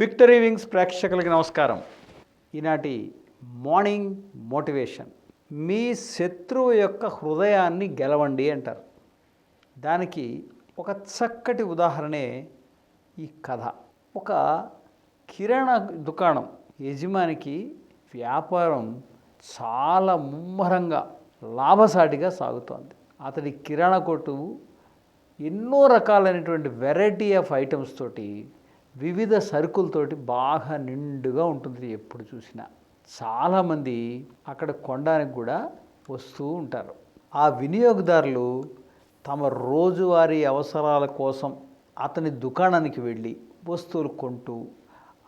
Victory wings ప్రేక్షకులకి నమస్కారం. ఈనాటి మార్నింగ్ మోటివేషన్ మీ శత్రువు యొక్క హృదయాన్ని గెలవండి అంటారు. దానికి ఒక చక్కటి ఉదాహరణే ఈ కథ. ఒక కిరాణా దుకాణం యజమానికి వ్యాపారం చాలా ముమ్మరంగా లాభసాటిగా సాగుతోంది. అతడి కిరాణా కొట్టు ఎన్నో రకాలైనటువంటి వెరైటీ ఆఫ్ ఐటమ్స్ తోటి వివిధ సరుకులతోటి బాగా నిండుగా ఉంటుంది ఎప్పుడు చూసినా. చాలామంది అక్కడ కొనడానికి కూడా వస్తూ ఉంటారు. ఆ వినియోగదారులు తమ రోజువారీ అవసరాల కోసం అతని దుకాణానికి వెళ్ళి వస్తువులు కొంటూ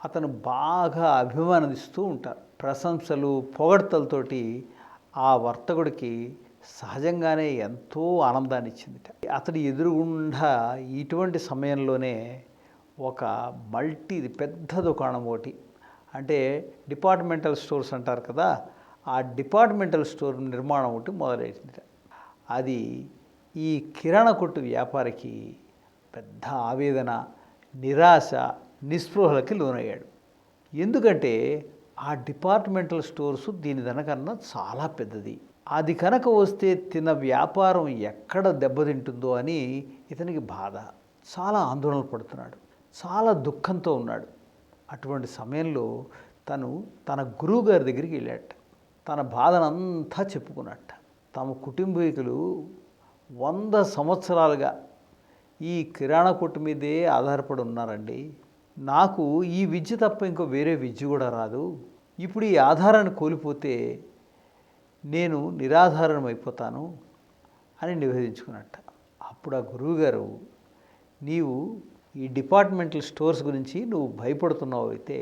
అతను బాగా అభిమానిస్తూ ఉంటారు. ప్రశంసలు పొగడ్తలతోటి ఆ వర్తకుడికి సహజంగానే ఎంతో ఆనందాన్ని ఇచ్చింది అతడి ఎదురుగుండా ఇటువంటి సమయంలోనే ఒక మల్టీ పెద్ద దుకాణం ఒకటి. అంటే డిపార్ట్మెంటల్ స్టోర్స్ అంటారు కదా ఆ డిపార్ట్మెంటల్ స్టోర్ నిర్మాణం ఒకటి మొదలైంది. అది ఈ కిరాణా కొట్టు వ్యాపారికి పెద్ద ఆవేదన నిరాశ నిస్పృహలకి లోనయ్యాడు. ఎందుకంటే ఆ డిపార్ట్మెంటల్ స్టోర్స్ దీని దానికన్నా చాలా పెద్దది. అది కనుక వస్తే తిన వ్యాపారం ఎక్కడ దెబ్బతింటుందో అని ఇతనికి బాధ. చాలా ఆందోళన పడుతున్నాడు. చాలా దుఃఖంతో ఉన్నాడు. అటువంటి సమయంలో తను తన గురువు గారి దగ్గరికి వెళ్ళాట తన బాధనంతా చెప్పుకున్నట్ట తమ కుటుంబీకులు వంద సంవత్సరాలుగా ఈ కిరాణా కొట్టు మీదే ఆధారపడి ఉన్నారండి. నాకు ఈ విద్య తప్ప ఇంకో వేరే విద్య కూడా రాదు. ఇప్పుడు ఈ ఆధారాన్ని కోల్పోతే నేను నిరాధారణం అయిపోతాను అని నివేదించుకున్నట్ట అప్పుడు ఆ గురువుగారు నీవు ఈ డిపార్ట్మెంటల్ స్టోర్స్ గురించి నువ్వు భయపడుతున్నావు అయితే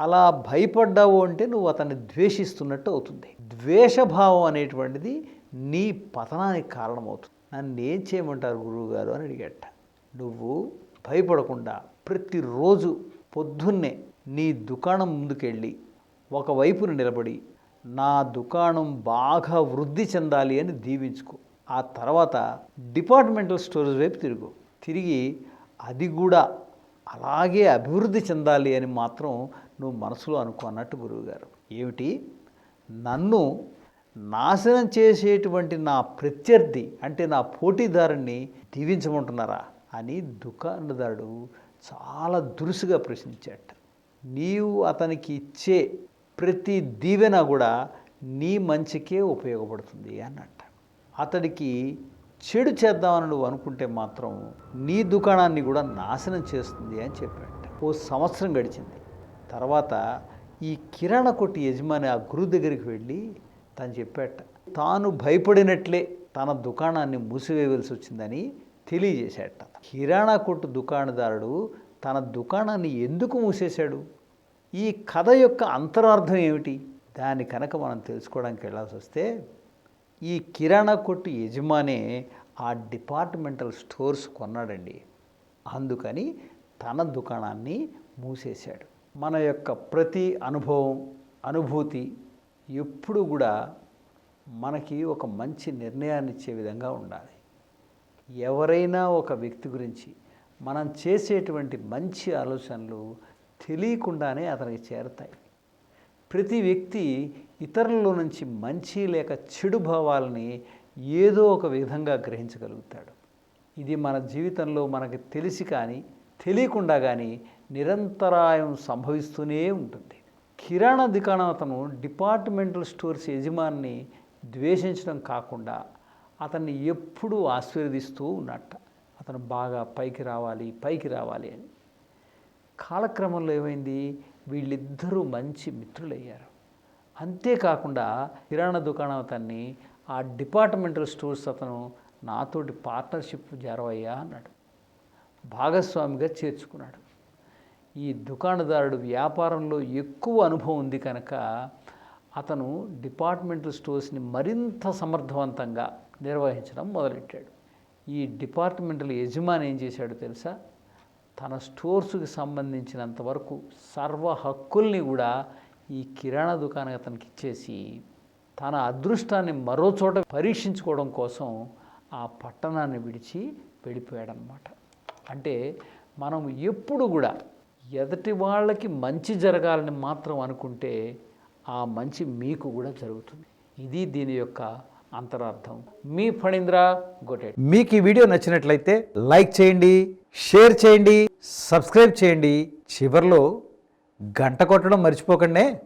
అలా భయపడ్డావు అంటే నువ్వు అతన్ని ద్వేషిస్తున్నట్టు అవుతుంది. ద్వేషభావం అనేటువంటిది నీ పతనానికి కారణమవుతుంది. నన్ను ఏం చేయమంటారు గురువుగారు అని అడిగట. నువ్వు భయపడకుండా ప్రతిరోజు పొద్దున్నే నీ దుకాణం ముందుకెళ్ళి ఒకవైపున నిలబడి నా దుకాణం బాగా వృద్ధి చెందాలి అని దీవించుకో. ఆ తర్వాత డిపార్ట్మెంటల్ స్టోరేజ్ వైపు తిరుగు. తిరిగి అది కూడా అలాగే అభివృద్ధి చెందాలి అని మాత్రం నువ్వు మనసులో అనుకో అన్నట్టు గురువుగారు. ఏమిటి? నన్ను నాశనం చేసేటువంటి నా ప్రత్యర్థి అంటే నా పోటీదారుణ్ణి దీవించమంటున్నారా? అని దుకాణదారుడు చాలా దురుసుగా ప్రశ్నించాట నీవు అతనికి ఇచ్చే ప్రతి దీవెన కూడా నీ మంచికే ఉపయోగపడుతుంది అన్నట్ట. అతడికి చెడు చేద్దామని నువ్వు అనుకుంటే మాత్రం నీ దుకాణాన్ని కూడా నాశనం చేస్తుంది అని చెప్పాట ఓ సంవత్సరం గడిచింది. తర్వాత ఈ కిరాణా కొట్టు యజమాని ఆ గురువు దగ్గరికి వెళ్ళి తను చెప్పాట తాను భయపడినట్లే తన దుకాణాన్ని మూసివేయవలసి వచ్చిందని తెలియజేశాట కిరాణా కొట్టు దుకాణదారుడు తన దుకాణాన్ని ఎందుకు మూసేశాడు? ఈ కథ యొక్క అంతరార్థం ఏమిటి? దాని కనుక మనం తెలుసుకోవడానికి వెళ్ళాల్సి వస్తే ఈ కిరాణా కొట్టు యజమానే ఆ డిపార్ట్మెంటల్ స్టోర్స్ కొన్నాడండి. అందుకని తన దుకాణాన్ని మూసేశాడు. మన యొక్క ప్రతి అనుభవం అనుభూతి ఎప్పుడు కూడా మనకి ఒక మంచి నిర్ణయాన్ని ఇచ్చే విధంగా ఉండాలి. ఎవరైనా ఒక వ్యక్తి గురించి మనం చేసేటువంటి మంచి ఆలోచనలు తెలియకుండానే అతనికి చేరతాయి. ప్రతి వ్యక్తి ఇతరుల నుంచి మంచి లేక చెడు భావాలని ఏదో ఒక విధంగా గ్రహించగలుగుతాడు. ఇది మన జీవితంలో మనకి తెలిసి కానీ తెలియకుండా కానీ నిరంతరాయం సంభవిస్తూనే ఉంటుంది. కిరాణా దుకాణం అతను డిపార్ట్మెంటల్ స్టోర్స్ యజమాని ద్వేషించడం కాకుండా అతన్ని ఎప్పుడూ ఆశీర్వదిస్తూ ఉన్నట్ట. అతను బాగా పైకి రావాలి పైకి రావాలి అని. కాలక్రమంలో ఏమైంది? వీళ్ళిద్దరూ మంచి మిత్రులయ్యారు. అంతేకాకుండా కిరాణా దుకాణం అతన్ని ఆ డిపార్ట్మెంటల్ స్టోర్స్ అతను నాతోటి పార్ట్నర్షిప్ జరవయ్యా అన్నాడు. భాగస్వామిగా చేర్చుకున్నాడు. ఈ దుకాణదారుడు వ్యాపారంలో ఎక్కువ అనుభవం ఉంది కనుక అతను డిపార్ట్మెంటల్ స్టోర్స్ని మరింత సమర్థవంతంగా నిర్వహించడం మొదలెట్టాడు. ఈ డిపార్ట్మెంటల్ యజమాని ఏం చేశాడు తెలుసా? తన స్టోర్స్కి సంబంధించినంత వరకు సర్వ హక్కుల్ని కూడా ఈ కిరాణా దుకాణం అతనికి ఇచ్చేసి తన అదృష్టాన్ని మరో చోట పరీక్షించుకోవడం కోసం ఆ పట్టణాన్ని విడిచి వెళ్ళిపోయాడనమాట అంటే మనం ఎప్పుడు కూడా ఎదటి వాళ్ళకి మంచి జరగాలని మాత్రం అనుకుంటే ఆ మంచి మీకు కూడా జరుగుతుంది. ఇది దీని యొక్క అంతరార్థం. మీ ఫణీంద్ర గొటెడ్ మీకు ఈ వీడియో నచ్చినట్లయితే లైక్ చేయండి షేర్ చేయండి. సబ్స్క్రైబ్ చేయండి. చివరిలో గంట కొట్టడం మర్చిపోకండి.